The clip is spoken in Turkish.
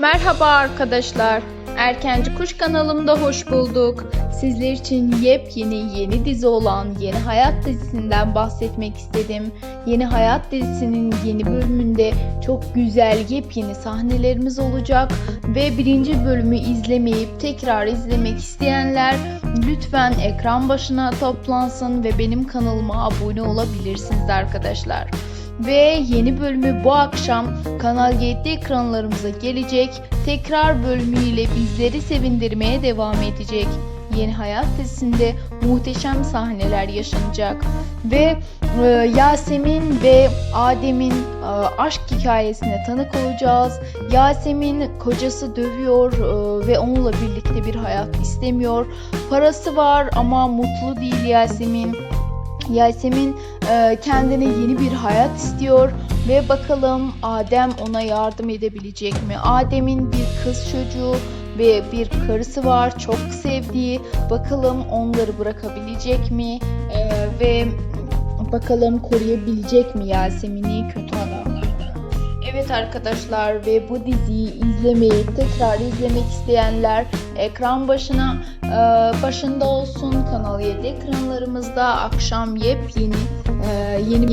Merhaba arkadaşlar. Erkenci Kuş kanalımda hoş bulduk. Sizler için yepyeni yeni dizi olan Yeni Hayat dizisinden bahsetmek istedim. Yeni Hayat dizisinin yeni bölümünde çok güzel yepyeni sahnelerimiz olacak ve birinci bölümü izlemeyip tekrar izlemek isteyenler lütfen ekran başına toplansın ve benim kanalıma abone olabilirsiniz arkadaşlar. Ve yeni bölümü bu akşam Kanal 7 ekranlarımıza gelecek. Tekrar bölümüyle bizleri sevindirmeye devam edecek. Yeni Hayat dizisinde muhteşem sahneler yaşanacak. Ve e, Yasemin ve Adem'in e, aşk hikayesine tanık olacağız. Yasemin kocası dövüyor e, ve onunla birlikte bir hayat istemiyor. Parası var ama mutlu değil Yasemin. Yasemin e, kendine yeni bir hayat istiyor ve bakalım Adem ona yardım edebilecek mi? Adem'in bir kız çocuğu ve bir karısı var çok sevdiği. Bakalım onları bırakabilecek mi? E, ve bakalım koruyabilecek mi Yasemin'i kötü adamlardan? Evet arkadaşlar ve bu diziyi izlemeyi tekrar izlemek isteyenler ekran başına e, başında olsun Kanal 7 ekranlarımızda akşam yepyeni e, yeni yeni